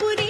স্বপ্নপুরী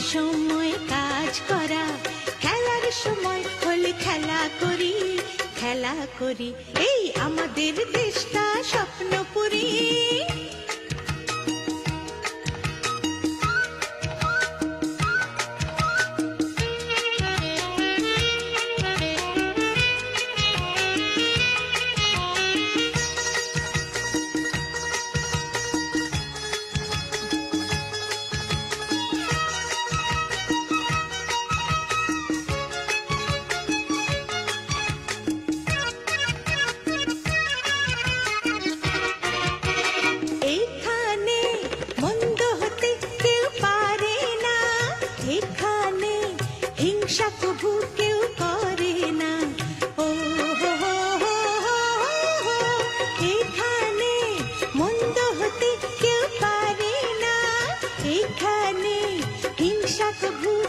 সময় কাজ করা খেলার সময় হলে খেলা করি খেলা করি। এই আমাদের দেশটা স্বপ্নপুরী যেখানে হিংসাক ভূ